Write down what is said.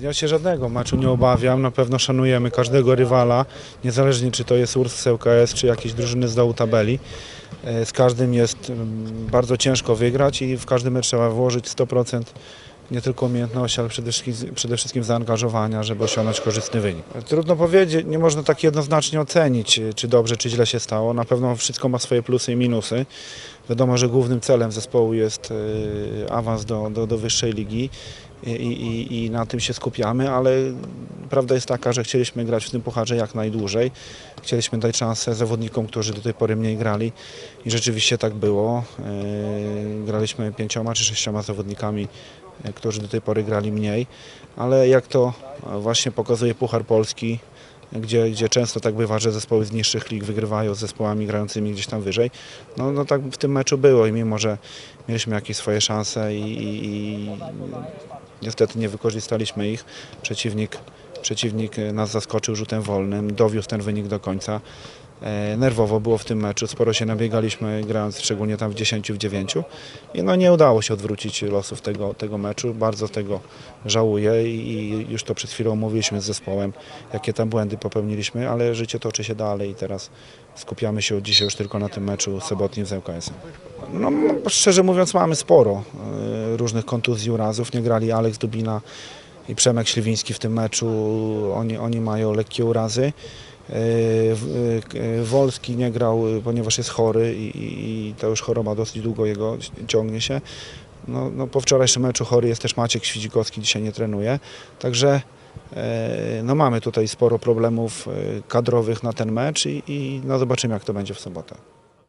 Ja się żadnego meczu nie obawiam, na pewno szanujemy każdego rywala, niezależnie czy to jest URS z ŁKS, czy jakieś drużyny z dołu tabeli. E, Z każdym jest mm, bardzo ciężko wygrać i w każdy mecz trzeba włożyć 100% nie tylko umiejętności, ale przede wszystkim, przede wszystkim zaangażowania, żeby osiągnąć korzystny wynik. Trudno powiedzieć, nie można tak jednoznacznie ocenić, czy dobrze, czy źle się stało. Na pewno wszystko ma swoje plusy i minusy. Wiadomo, że głównym celem zespołu jest e, awans do, do, do wyższej ligi i, i, i na tym się skupiamy, ale prawda jest taka, że chcieliśmy grać w tym pucharze jak najdłużej. Chcieliśmy dać szansę zawodnikom, którzy do tej pory mniej grali i rzeczywiście tak było. E, Graliśmy pięcioma czy sześcioma zawodnikami, którzy do tej pory grali mniej, ale jak to właśnie pokazuje Puchar Polski, gdzie, gdzie często tak bywa, że zespoły z niższych lig wygrywają z zespołami grającymi gdzieś tam wyżej. No, no tak w tym meczu było i mimo, że mieliśmy jakieś swoje szanse i, i, i niestety nie wykorzystaliśmy ich, przeciwnik, przeciwnik nas zaskoczył rzutem wolnym, dowiózł ten wynik do końca. E, Nerwowo było w tym meczu, sporo się nabiegaliśmy grając szczególnie tam w 10, w 9 i no nie udało się odwrócić losów tego, tego meczu, bardzo tego żałuję i i już to przed chwilą mówiliśmy z zespołem, jakie tam błędy popełniliśmy, ale życie toczy się dalej i teraz skupiamy się dzisiaj już tylko na tym meczu sobotnim z ŁKS-em. No szczerze mówiąc mamy sporo e, różnych kontuzji, urazów, nie grali Aleks Dubina i Przemek Śliwiński w tym meczu, oni, oni mają lekkie urazy. E, e, Wolski nie grał, ponieważ jest chory i, i, ta już choroba dosyć długo jego ciągnie się. No, no, po wczorajszym meczu chory jest też Maciek Świdzikowski, dzisiaj nie trenuje. Także e, no, mamy tutaj sporo problemów kadrowych na ten mecz i, i no, zobaczymy jak to będzie w sobotę.